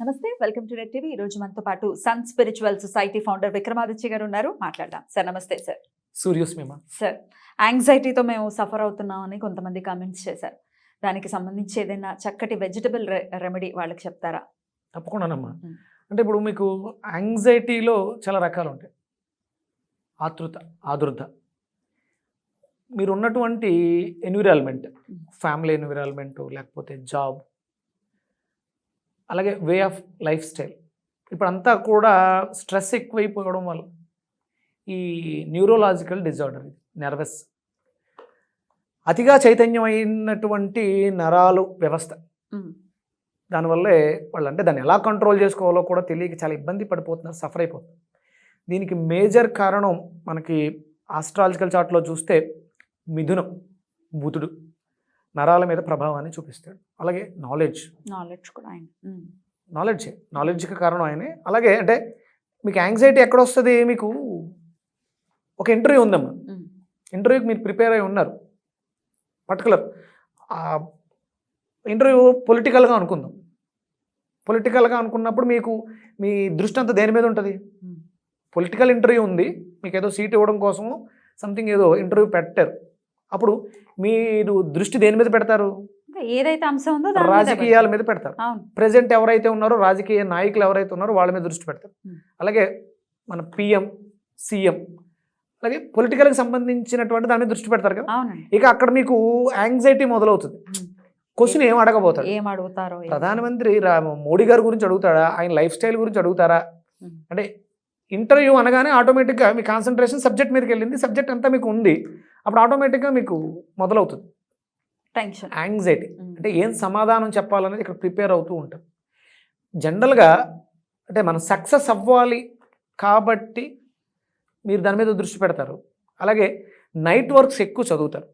నమస్తే welcome to red TV. ఈ రోజు మనతో పాటు sun spiritual society founder Vikramaditya garu ఉన్నారు. మాట్లాడదాం. సార్ నమస్తే సార్. సూర్యోస్మిమ. సార్ యాంగ్జైటీతో మేము సఫర్ అవుతున్నామని కొంతమంది కామెంట్స్ చేశారు. దానికి సంబంధించి ఏదైనా చక్కటి వెజిటబుల్ రెమెడీ వాళ్ళకి చెప్తారా? తప్పకుండానమ్మా. మ్మ్. అంటే ఇప్పుడు మీకు యాంగ్జైటీలో చాలా రకాలు ఉంటాయి ఆతృత ఆదుర్ద. మీరు ఉన్నటువంటి ఎన్విరాన్మెంట్. ఫ్యామిలీ ఎన్విరాన్మెంట్ లేకపోతే జాబ్ అలాగే వే ఆఫ్ లైఫ్ స్టైల్. ఇప్పుడంతా కూడా స్ట్రెస్ ఎక్కువైపోవడం వల్ల ఈ న్యూరోలాజికల్ డిజార్డర్ ఇది నర్వస్. అతిగా చైతన్యమైనటువంటి నరాలు వ్యవస్థ. దానివల్లే వాళ్ళు అంటే దాన్ని ఎలా కంట్రోల్ చేసుకోవాలో కూడా తెలియక చాలా ఇబ్బంది పడిపోతున్నారు సఫర్ అయిపోతున్నారు. దీనికి మేజర్ కారణం మనకి ఆస్ట్రాలజికల్ చార్ట్లో చూస్తే మిథునం బుధుడు. నరాల మీద ప్రభావాన్ని చూపిస్తాడు. అలాగే నాలెడ్జ్ నాలెడ్జ్ కూడా ఆయన. నాలెడ్జే నాలెడ్జ్కి కారణం ఆయనే. అలాగే అంటే మీకు యాంగ్జైటీ ఎక్కడ వస్తుంది? మీకు ఒక ఇంటర్వ్యూ ఉందమ్మా. మ్మ్. ఇంటర్వ్యూకి మీరు ప్రిపేర్ అయి ఉన్నారు. పర్టికులర్ ఇంటర్వ్యూ పొలిటికల్గా అనుకుందాం. పొలిటికల్గా అనుకున్నప్పుడు మీకు మీ దృష్టి అంతా దేని మీద ఉంటుంది. పొలిటికల్ ఇంటర్వ్యూ ఉంది. మీకు ఏదో సీట్ ఇవ్వడం కోసము సంథింగ్ ఏదో ఇంటర్వ్యూ పెట్టారు. అప్పుడు మీరు దృష్టి దేని మీద పెడతారు? ఏదైతే అంశం ఉందో రాజకీయాల మీద పెడతారు. ప్రజెంట్ ఎవరైతే ఉన్నారో రాజకీయ నాయకులు ఎవరైతే ఉన్నారో వాళ్ళ మీద దృష్టి పెడతారు. అలాగే మన పిఎం సీఎం అలాగే పొలిటికల్కి సంబంధించినటువంటి దాని మీద దృష్టి పెడతారు కదా? ఇక అక్కడ మీకు యాంగ్జైటీ మొదలవుతుంది. క్వశ్చన్ ఏం అడగబోతాడు ఏం అడుగుతారో ప్రధానమంత్రి మోడీ గారి గురించి అడుగుతాడా ఆయన లైఫ్ స్టైల్ గురించి అడుగుతారా. అంటే ఇంటర్వ్యూ అనగానే ఆటోమేటిక్గా మీ కాన్సన్ట్రేషన్ సబ్జెక్ట్ మీదకి వెళ్ళింది. సబ్జెక్ట్ అంతా మీకు ఉంది. అప్పుడు ఆటోమేటిక్గా మీకు మొదలవుతుంది. టెన్షన్ యాంగ్జైటీ మ్మ్. అంటే ఏం సమాధానం చెప్పాలనేది ఇక్కడ ప్రిపేర్ అవుతూ ఉంటాం. జనరల్గా అంటే మనం సక్సెస్ అవ్వాలి కాబట్టి మీరు దాని మీద దృష్టి పెడతారు. అలాగే నైట్ వర్క్స్ ఎక్కువ చదువుతారు.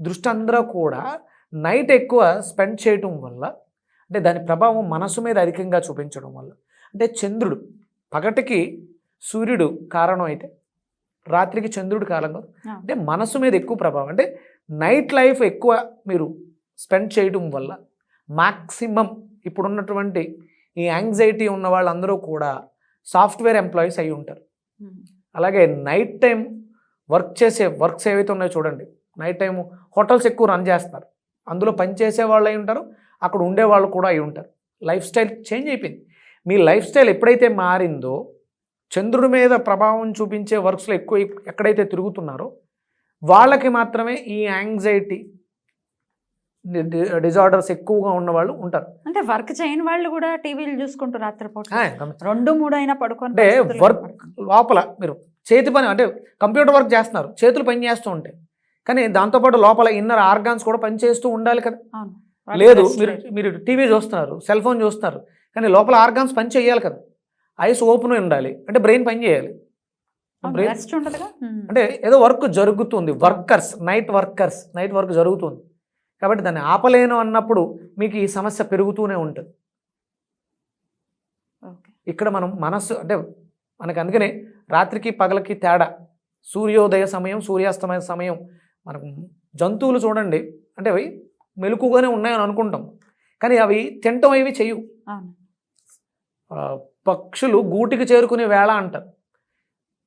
దృష్టి అందరూ కూడా నైట్ ఎక్కువ స్పెండ్ చేయటం వల్ల అంటే దాని ప్రభావం మనసు మీద అధికంగా చూపించడం వల్ల. అంటే చంద్రుడు పగటికి సూర్యుడు కారణం అయితే రాత్రికి చంద్రుడు. ఆ. అంటే మనసు మీద ఎక్కువ ప్రభావం అంటే నైట్ లైఫ్ ఎక్కువ మీరు స్పెండ్ చేయడం వల్ల మ్యాక్సిమం ఇప్పుడున్నటువంటి ఈ యాంగ్జైటీ ఉన్న వాళ్ళందరూ కూడా సాఫ్ట్వేర్ ఎంప్లాయీస్ అయి ఉంటారు. అలాగే నైట్ టైం వర్క్ చేసే వర్క్స్ ఏవైతే ఉన్నాయో చూడండి నైట్ టైం హోటల్స్ ఎక్కువ రన్ చేస్తారు అందులో పనిచేసే వాళ్ళు అయి ఉంటారు అక్కడ ఉండే వాళ్ళు కూడా అయి ఉంటారు లైఫ్ స్టైల్ చేంజ్ అయిపోయింది మీ లైఫ్ స్టైల్ ఎప్పుడైతే మారిందో చంద్రుడి మీద ప్రభావం చూపించే వర్క్స్లో ఎక్కువ ఎక్కడైతే తిరుగుతున్నారో వాళ్ళకి మాత్రమే ఈ యాంగ్జైటీ డిజార్డర్స్ ఎక్కువగా ఉన్న వాళ్ళు ఉంటారు అంటే వర్క్ చేయని వాళ్ళు కూడా టీవీలు చూసుకుంటూ రాత్రిపూట. రెండు మూడు అయినా పడుకొని అంటే వర్క్. లోపల మీరు చేతి పని అంటే కంప్యూటర్ వర్క్ చేస్తున్నారు చేతులు పని చేస్తూ ఉంటాయి కానీ దాంతోపాటు లోపల ఇన్నర్ ఆర్గాన్స్ కూడా పని చేస్తూ ఉండాలి కదా లేదు మీరు. మీరు టీవీ చూస్తున్నారు సెల్ ఫోన్ చూస్తున్నారు కానీ లోపల ఆర్గాన్స్ పని చేయాలి కదా ఐస్ ఓపెన్ ఉండాలి. అంటే బ్రెయిన్ పని చేయాలి. బ్రెయిన్. అంటే ఏదో వర్క్ జరుగుతుంది. Workers night workers night work జరుగుతుంది. కాబట్టి దాన్ని ఆపలేను అన్నప్పుడు మీకు ఈ సమస్య పెరుగుతూనే ఉంటుంది. ఇక్కడ మనం మనస్సు అంటే మనకు అందుకనే రాత్రికి పగలకి తేడా. సూర్యోదయ సమయం సూర్యాస్తమయ సమయం. మనకు జంతువులు చూడండి. అంటే అవి మెలకుగానే ఉన్నాయని అనుకుంటాం. కానీ అవి తింటం అవి ఆ, పక్షులు గూటికి చేరుకునే వేళ అంటారు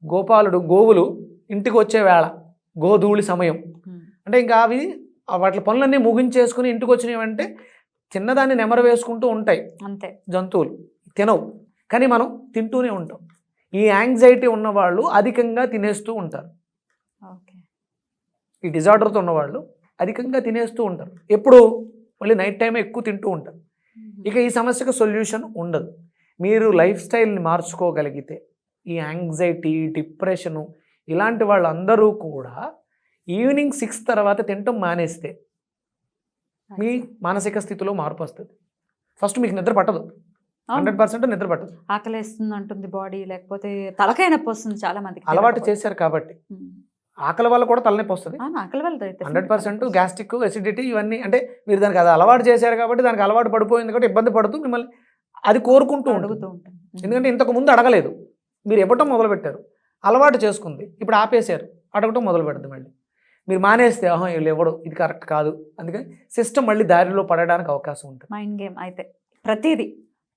గోపాలుడు గోవులు ఇంటికి వచ్చే వేళ గోధూళి సమయం. అంటే ఇంకా అవి వాటి పనులన్నీ ముగించేసుకుని ఇంటికి వచ్చినవంటే చిన్నదాన్ని నెమరు వేసుకుంటూ ఉంటాయి. అంతే. జంతువులు తినవు. కానీ మనం తింటూనే ఉంటాం. ఈ యాంగ్జైటీ ఉన్నవాళ్ళు అధికంగా తినేస్తూ ఉంటారు. ఓకే. ఈ డిజార్డర్తో ఉన్నవాళ్ళు అధికంగా తినేస్తూ ఉంటారు. ఎప్పుడు మళ్ళీ నైట్ టైం ఎక్కువ తింటూ ఉంటారు. ఇక ఈ సమస్యకు సొల్యూషన్ ఉండదు. మీరు లైఫ్ స్టైల్ని మార్చుకోగలిగితే ఈ యాంగ్జైటీ డిప్రెషను ఇలాంటి వాళ్ళందరూ కూడా ఈవినింగ్ సిక్స్ తర్వాత తినటం మానేస్తే మీ మానసిక స్థితిలో మార్పు వస్తుంది. ఫస్ట్ మీకు నిద్ర పట్టదు. హండ్రెడ్ పర్సెంట్ నిద్ర పట్టదు. ఆకలేస్తుంది అంటుంది బాడీ లేకపోతే తలకాయ నొప్పి వస్తుంది చాలా మందికి అలవాటు. చేశారు కాబట్టి. ఆకలి వల్ల కూడా తలనొప్పి వస్తుంది. ఆకలి వల్ల హండ్రెడ్ పర్సెంట్ గ్యాస్ట్రిక్ ఎసిడిటీ ఇవన్నీ అంటే మీరు దానికి అది అలవాటు చేశారు కాబట్టి దానికి అలవాటు పడిపోయింది కాబట్టి ఇబ్బంది పడుతూ మిమ్మల్ని అది కోరుకుంటూ అడుగుతూ ఉంటుంది. మ్మ్. ఎందుకంటే ఇంతకు ముందు అడగలేదు. మీరు ఇవ్వటం మొదలు పెట్టారు అలవాటు చేసుకుంది. ఇప్పుడు ఆపేశారు. అడగటం మొదలు పెడుతుంది మళ్ళీ. మీరు మానేస్తే ఆహా వీళ్ళు ఇవ్వడు ఇది కరెక్ట్ కాదు. అందుకని సిస్టమ్ మళ్ళీ దారిలో పడడానికి అవకాశం ఉంటుంది. మైండ్ గేమ్ అయితే ప్రతిదీ.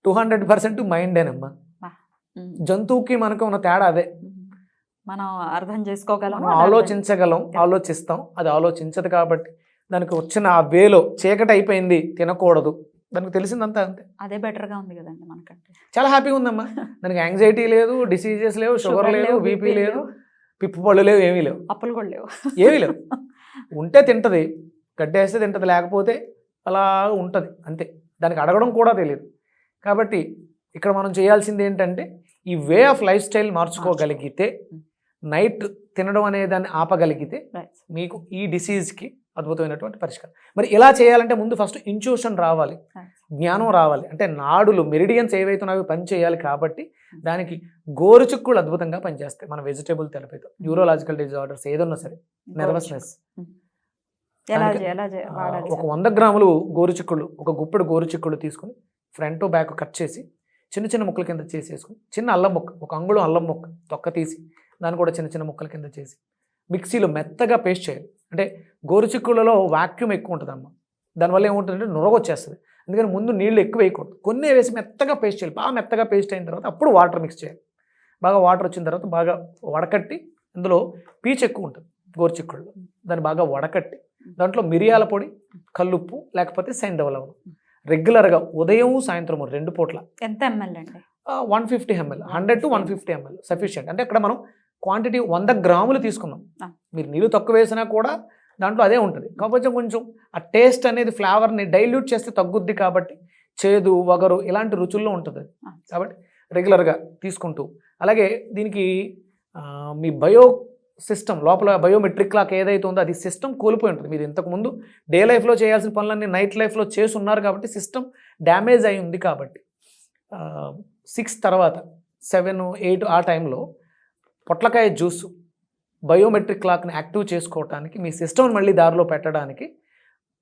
టూ హండ్రెడ్ పర్సెంట్ మైండేనమ్మా. జంతువుకి మనకు ఉన్న తేడా అదే. మనం అర్థం చేసుకోగలం ఆలోచించగలం ఆలోచిస్తాం. అది ఆలోచించదు కాబట్టి దానికి వచ్చిన ఆ వేలో చీకటి అయిపోయింది తినకూడదు. దానికి తెలిసిందంతా అంతే. అదే బెటర్గా ఉంది కదండి మనకంటే. చాలా హ్యాపీగా ఉందమ్మా. దానికి యాంగ్జైటీ లేదు డిసీజెస్ లేవు షుగర్ లేదు బీపీ లేదు పిప్పు పళ్ళు లేవు ఏమీ లేవు. అప్పులు కూడా లేవు. ఏమీ లేవు. ఉంటే తింటది గడ్డేస్తే తింటది లేకపోతే అలా ఉంటుంది అంతే. దానికి అడగడం కూడా తెలియదు కాబట్టి ఇక్కడ మనం చేయాల్సింది ఏంటంటే ఈ వే ఆఫ్ లైఫ్ స్టైల్ మార్చుకోగలిగితే నైట్ తినడం అనే దాన్ని ఆపగలిగితే. మీకు ఈ డిసీజ్కి అద్భుతమైనటువంటి పరిష్కారం. మరి ఇలా చేయాలంటే ముందు ఫస్ట్ ఇంట్యూషన్ రావాలి. జ్ఞానం రావాలి. అంటే నాడులు మెరిడియన్స్ ఏవైతే ఉన్నాయో అవి పని చేయాలి కాబట్టి దానికి గోరుచుక్కులు అద్భుతంగా పనిచేస్తాయి. మన వెజిటేబుల్ థెరపీతో న్యూరోలాజికల్ డిజార్డర్స్ ఏదన్నా సరే నెర్వస్నెస్ చే- ఆ, వాడాలి ఒక వంద గ్రాములు గోరుచిక్కుళ్ళు ఒక గుప్పెడు గోరుచిక్కుళ్ళు తీసుకుని ఫ్రంట్ బ్యాక్ కట్ చేసి చిన్న చిన్న ముక్కల కింద చేసేసుకుని చిన్న అల్లం ముక్క ఒక అంగుళం అల్లం ముక్క తొక్క తీసి దాన్ని కూడా చిన్న చిన్న ముక్కల కింద చేసి మిక్సీలో మెత్తగా పేస్ట్ చేయాలి. అంటే గోరుచిక్కుళ్ళలో వాక్యూమ్ ఎక్కువ ఉంటుందమ్మ దానివల్ల ఏముంటుందంటే నురగ వచ్చేస్తుంది అందుకని ముందు నీళ్ళు ఎక్కువ వేయకూడదు. కొన్ని వేసి మెత్తగా పేస్ట్ చేయాలి. బాగా మెత్తగా పేస్ట్ అయిన తర్వాత అప్పుడు వాటర్ మిక్స్ చేయాలి. బాగా వాటర్ వచ్చిన తర్వాత బాగా వడకట్టి అందులో పీచు ఎక్కువ ఉంటుంది గోరుచిక్కుళ్ళు దాన్ని బాగా వడకట్టి దాంట్లో మిరియాల పొడి కల్లుప్పు లేకపోతే సైంధవ లవణం రెగ్యులర్గా ఉదయం సాయంత్రం రెండు పూట్ల ఎంత ఎంఎల్ అండి? One fifty ml hundred to one fifty ml sufficient. అంటే అక్కడ మనం క్వాంటిటీ వంద గ్రాములు తీసుకున్నాం. మీరు నీళ్ళు తక్కువ వేసినా కూడా దాంట్లో అదే ఉంటుంది. కాకపోతే కొంచెం ఆ టేస్ట్ అనేది ఫ్లేవర్ని డైల్యూట్ చేస్తే తగ్గుద్ది కాబట్టి చేదు వగరు ఇలాంటి రుచుల్లో ఉంటుంది. కాబట్టి రెగ్యులర్గా తీసుకుంటూ. అలాగే దీనికి మీ బయో సిస్టమ్ లోపల బయోమెట్రిక్ లాక్ ఏదైతే ఉందో అది సిస్టమ్ కోల్పోయి ఉంటుంది. మీరు ఇంతకుముందు డే లైఫ్లో చేయాల్సిన పనులన్నీ నైట్ లైఫ్లో చేసి ఉన్నారు కాబట్టి సిస్టమ్ డ్యామేజ్ అయి ఉంది కాబట్టి సిక్స్ తర్వాత సెవెన్ ఎయిట్ ఆ టైంలో పొట్లకాయ జ్యూస్ బయోమెట్రిక్ క్లాక్ని యాక్టివ్ చేసుకోవడానికి మీ సిస్టమ్ మళ్ళీ దారిలో పెట్టడానికి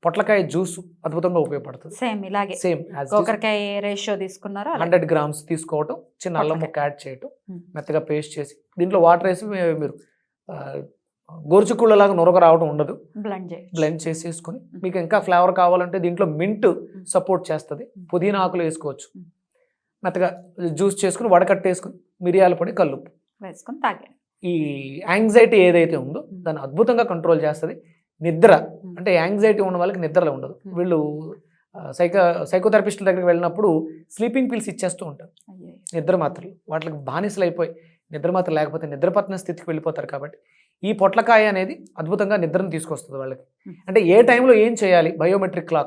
పొట్లకాయ జ్యూస్ అద్భుతంగా ఉపయోగపడుతుంది. సేమ్ ఇలాగే. సేమ్ యాజ్ గోకరకాయ రేషియో తీసుకున్నారో. హండ్రెడ్ గ్రామ్స్ తీసుకోవటం చిన్న అల్లం ముక్క యాడ్ చేయటం. మెత్తగా పేస్ట్ చేసి దీంట్లో వాటర్ వేసి మీరు గోరుచుక్కుళ్ళలాగా నురగ రావడం ఉండదు. బ్లెండ్ బ్లెండ్ చేసేసుకొని మీకు ఇంకా ఫ్లేవర్ కావాలంటే దీంట్లో మింట్ సపోర్ట్ చేస్తుంది. పుదీనా ఆకులు వేసుకోవచ్చు. మెత్తగా జ్యూస్ చేసుకుని వడకట్టేసుకుని మిరియాల పొడి కల్లుప్పు. వేసుకొని తాగండి ఈ యాంగ్జైటీ ఏదైతే ఉందో. దాన్ని అద్భుతంగా కంట్రోల్ చేస్తుంది. నిద్ర అంటే యాంగ్జైటీ ఉన్న వాళ్ళకి నిద్రలో ఉండదు. వీళ్ళు సైకో సైకోథెరపిస్టుల దగ్గరికి వెళ్ళినప్పుడు స్లీపింగ్ పిల్స్ ఇచ్చేస్తూ ఉంటారు. నిద్ర మాత్రలు. వాటికి బానిసలు అయిపోయి నిద్ర మాత్రం లేకపోతే నిద్రపట్టిన స్థితికి వెళ్ళిపోతారు కాబట్టి ఈ పొట్లకాయ అనేది అద్భుతంగా నిద్రను తీసుకొస్తుంది వాళ్ళకి. అంటే ఏ టైంలో ఏం చేయాలి? Biometric clock